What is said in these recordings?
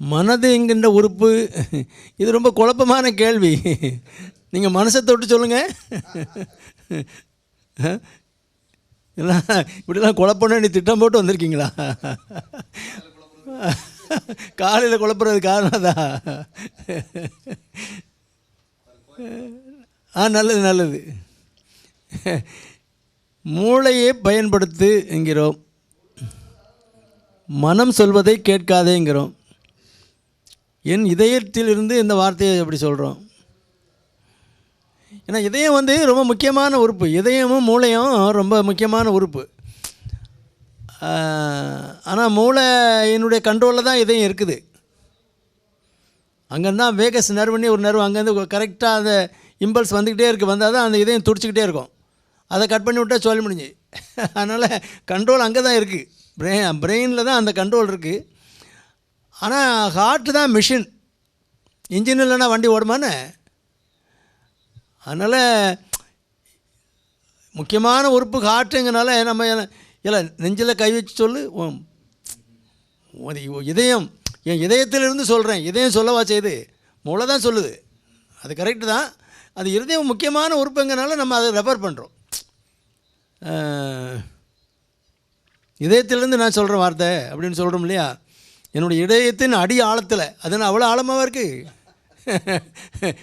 மனது என்கின்ற உறுப்பு இது ரொம்ப குழப்பமான கேள்வி. நீங்கள் மனசை தொட்டு சொல்லுங்கள் இதெல்லாம் இப்படிலாம் குழப்பம்னு நீ திட்டம் போட்டு வந்திருக்கீங்களா? காலையில் குழப்புறது காரணம் தான் ஆ நல்லது நல்லது. மூளையை பயன்படுத்து என்கிறோம். மனம் சொல்வதை கேட்காதேங்கிறோம் என் இதயத்திலிருந்து இந்த வார்த்தையை அப்படி சொல்கிறோம் ஏன்னா இதயம் வந்து ரொம்ப முக்கியமான உறுப்பு. இதயமும் மூளையும் ரொம்ப முக்கியமான உறுப்பு. ஆனால் மூளையினுடைய கண்ட்ரோலில் தான் இதயம் இருக்குது. அங்கேருந்தா வேகஸ் நர்வுன்னு ஒரு நர்வு அங்கேருந்து கரெக்டாக அந்த இம்பல்ஸ் வந்துக்கிட்டே இருக்குது வந்தால் தான் அந்த இதயம் துடிச்சிக்கிட்டே இருக்கும். அதை கட் பண்ணி விட்டால் சொல்லி முடிஞ்சு அதனால் கண்ட்ரோல் அங்கே தான் இருக்குது பிரெயின் பிரெயினில் தான் அந்த கண்ட்ரோல் இருக்குது ஆனால் ஹார்ட்டு தான் மிஷின் இன்ஜின் இல்லைன்னா வண்டி ஓடுமான்னு? அதனால் முக்கியமான உறுப்பு ஹார்ட்டுங்கனால நம்ம இல்லை நெஞ்சில் கை வச்சு சொல்லு இதயம் என் இதயத்திலிருந்து சொல்கிறேன் இதயம் சொல்லவா செய்யுது மூளை தான் சொல்லுது. அது கரெக்டு தான். அது இருதயம் முக்கியமான உறுப்புங்கனால நம்ம அதை ரெஃபர் பண்ணுறோம் இதயத்திலேருந்து நான் சொல்கிற வார்த்தை அப்படின்னு சொல்கிறோம் இல்லையா? என்னுடைய இதயத்தின் அடி ஆழத்தில். அது அவ்வளோ ஆழமாக இருக்குது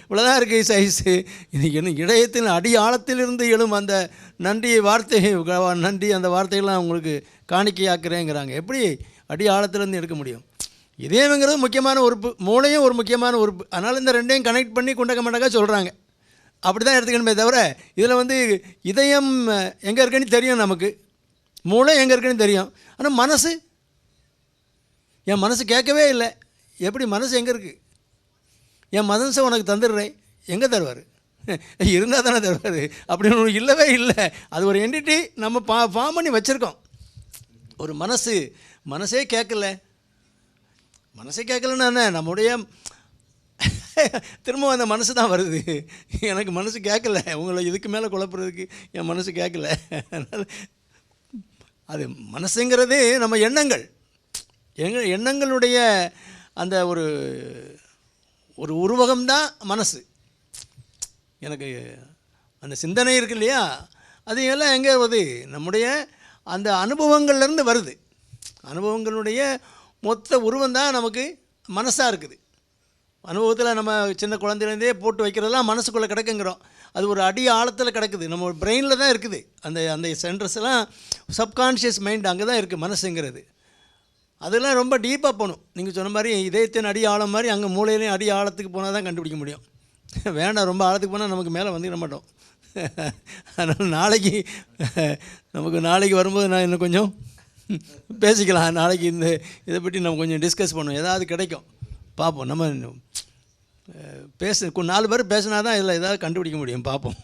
இவ்வளோதான் இருக்குது சைஸு. இன்னைக்கு என்ன இதயத்தின் அடி ஆழத்திலிருந்து எழும் அந்த நன்றி வார்த்தை நன்றி அந்த வார்த்தைகள்லாம் உங்களுக்கு காணிக்கையாக்குறேங்கிறாங்க. எப்படி அடி ஆழத்திலேருந்து எடுக்க முடியும்? இதயங்கிறது முக்கியமான உறுப்பு மூளையும் ஒரு முக்கியமான உறுப்பு. அதனால் இந்த ரெண்டையும் கனெக்ட் பண்ணி குண்டக்க மண்டக்காக சொல்கிறாங்க அப்படி தான் எடுத்துக்கணுமே தவிர இதில் வந்து இதயம் எங்கே இருக்குன்னு தெரியும் நமக்கு. மூளை எங்கே இருக்குன்னு தெரியும். ஆனால் மனசு என் மனசு கேட்கவே இல்லை. எப்படி மனசு எங்கே இருக்குது என் மதன்ஸை உனக்கு தந்துடுறேன். எங்கே தருவார்? இருந்தால் தானே தருவார். அப்படின்னு ஒன்று இல்லவே இல்லை. அது ஒரு என்டிட்டி நம்ம பா ஃபார்ம் பண்ணி வச்சுருக்கோம். ஒரு மனசு மனசே கேட்கல. மனசே கேட்கலன்னா நம்முடைய திரும்ப அந்த மனசு தான் வருது. எனக்கு மனசு கேட்கல. உங்களை இதுக்கு மேலே குழப்புறதுக்கு என் மனசு கேட்கல. அதனால் அது மனசுங்கிறது நம்ம எண்ணங்கள். எங்க எண்ணங்களுடைய அந்த ஒரு ஒரு உருவகம்தான் மனசு. எனக்கு அந்த சிந்தனை இருக்கு இல்லையா? அது எல்லாம் எங்கே வருது? நம்முடைய அந்த அனுபவங்கள்லேருந்து வருது. அனுபவங்களுடைய மொத்த உருவம் தான் நமக்கு மனசாக இருக்குது. அனுபவத்தில் நம்ம சின்ன குழந்தையிலேருந்தே போட்டு வைக்கிறதெல்லாம் மனசுக்குள்ளே கிடக்குங்கிறோம். அது ஒரு அடி ஆழத்தில் கிடக்குது. நம்ம பிரெயினில் தான் இருக்குது. அந்த அந்த சென்டர்ஸ்லாம் சப்கான்ஷியஸ் மைண்ட் அங்கே தான் இருக்குது மனசுங்கிறது. அதெல்லாம் ரொம்ப டீப்பாக போகணும். நீங்கள் சொன்ன மாதிரி இதயத்தின் அடி ஆழம் மாதிரி அங்கே மூளையிலையும் அடி ஆழத்துக்கு போனால் தான் கண்டுபிடிக்க முடியும். வேண்டாம் ரொம்ப ஆழத்துக்கு போனால் நமக்கு மேலே வந்துட மாட்டோம். அதனால் நாளைக்கு நமக்கு நாளைக்கு வரும்போது நான் இன்னும் கொஞ்சம் பேசிக்கலாம். நாளைக்கு இந்த இதை பற்றி நம்ம கொஞ்சம் டிஸ்கஸ் பண்ணுவோம். ஏதாவது கிடைக்கும். பார்ப்போம். நம்ம பேச நாலு பேர் பேசினா தான் இதில் ஏதாவது கண்டுபிடிக்க முடியும். பார்ப்போம்.